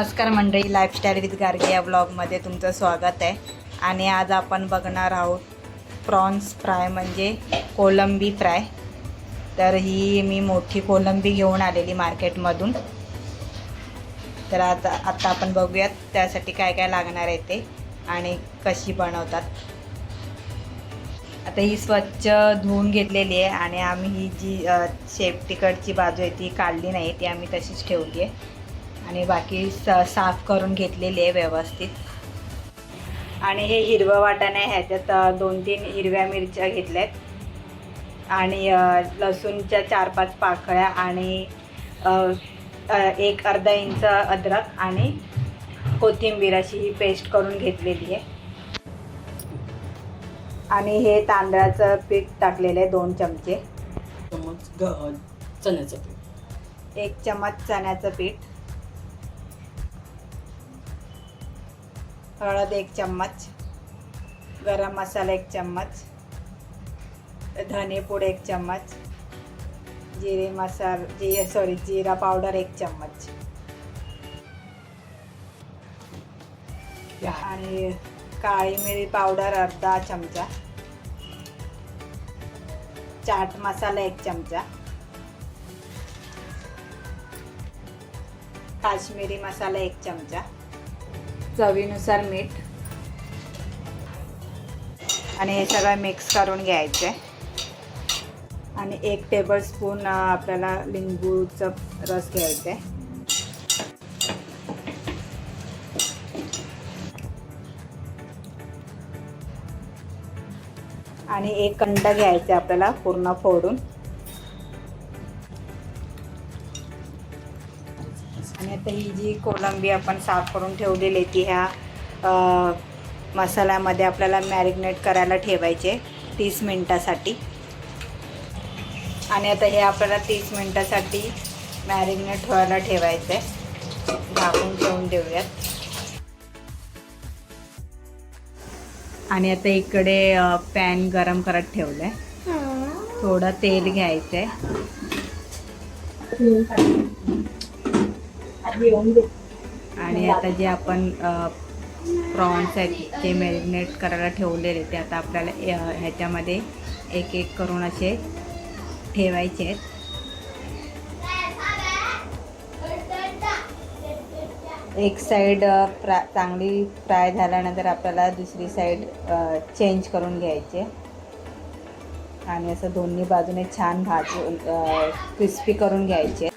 नमस्कार मंडळी lifestyle with गार्गे या ब्लॉगमध्ये तुमचं स्वागत आहे. आणि आज आपण बघणार आहोत प्रॉन्स फ्राय म्हणजे कोलंबी फ्राय. तर ही मी मोठी कोलंबी घेऊन आलेली मार्केटमधून. तर आता आत्ता आपण बघूयात त्यासाठी काय काय लागणार आहे ते आणि कशी बनवतात. आता ही स्वच्छ धुवून घेतलेली आहे आणि आम्ही ही जी शेप शेपटीकडची बाजू आहे ती काढली नाही ती आम्ही तशीच ठेवली आहे. आणि बाकी स साफ करून घेतलेली आहे व्यवस्थित. आणि हे हिरवं वाटाणे ह्याच्यात अ, दोन तीन हिरव्या मिरच्या घेतल्यात. आणि अ, लसूणच्या चार पाच पाकळ्या आणि एक अर्धा इंच अद्रक आणि कोथिंबीर अशी ही पेस्ट करून घेतलेली आहे. आणि हे तांदळाचं पीठ टाकलेलं आहे दोन चमचे. चमच चण्याचं पीठ. एक चमच चण्याचं पीठ. हळद एक चम्मच गरम मसाला एक चम्मच धनेपूड एक चम्मच जिरे मसाल जी सॉरी जिरा पावडर एक चम्मच. आणि काळी मिरी पावडर अर्धा चमचा. चाट मसाला एक चमचा. काश्मीरी मसाला एक चमचा. चवीनुसार मीठ. आणि हे सगळं मिक्स करून घ्यायचं. आहे आणि एक टेबल स्पून आपल्याला लिंबूचं रस घ्यायचा. आहे आणि एक कंड आहे आपल्याला पूर्ण फोडून. आणि आता ही जी कोलंबी आपण साफ करून ठेवलेली आहे ती ह्या मसाल्यामध्ये आपल्याला मॅरिनेट करायला ठेवायचे तीस मिनटासाठी. आणि आता हे आपल्याला तीस मिनटासाठी मॅरिनेट व्हायला ठेवायचं आहे झाकून ठेवून देऊयात. आणि आता इकडे पॅन गरम करत ठेवलं आहे थोडं तेल घ्यायचं आहे आणि आता जे आपण प्रॉन्स आहेत जे मॅरिनेट करायला ठेवलेले ते आता आपल्याला ह्याच्यामध्ये एक एक करून असे ठेवायचे आहेत. एक साईड फ्रा चांगली फ्राय झाल्यानंतर आपल्याला दुसरी साईड चेंज करून घ्यायचे. आणि असं दोन्ही बाजूने छान भाजून क्रिस्पी करून घ्यायचे.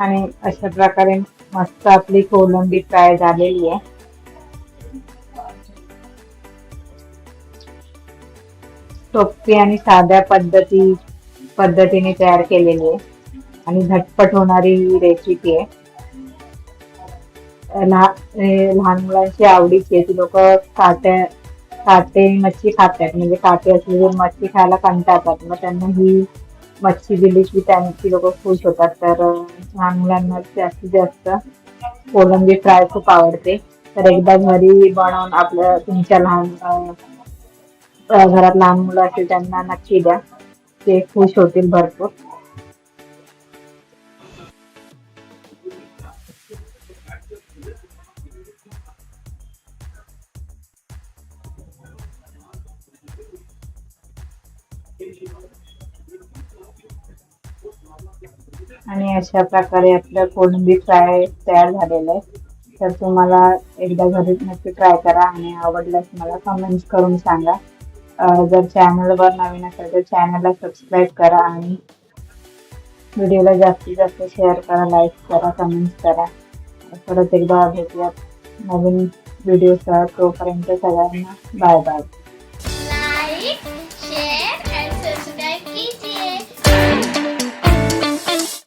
आणि अशा प्रकारे मस्त आपली कोलंबी फ्राय झालेली आहे. सोपी आणि साध्या पद्धती पद्धतीने तयार केलेली आहे. आणि झटपट होणारी ही रेसिपी आहे. लहान लहान मुलांची आवडीची आहे. ती लोक काटे काटे मच्छी खातात. म्हणजे काटे असलेली मच्छी खायला कंटाळतात. मग त्यांना ही मच्छी दिली की त्यांची लोक खुश होतात. तर लहान मुलांना जास्तीत जास्त कोलंबी फ्राय खूप आवडते. तर एकदा घरी बनवून आपल्या तुमच्या लहान घरात लहान मुलं असतील त्यांना नक्की द्या. ते खुश होतील भरपूर. आणि अशा प्रकारे आपलं कोळंबी फ्राय तयार झालेलं आहे. तर तुम्हाला एकदा घरी नक्की ट्राय करा आणि आवडल्यास मला कमेंट करून सांगा. जर चॅनलवर नवीन असेल तर चॅनलला सबस्क्राईब करा आणि व्हिडिओला जास्तीत जास्त शेअर करा लाईक करा कमेंट करा. परत एकदा भेटूयात नवीन व्हिडिओसह तोपर्यंत सगळ्यांना बाय बाय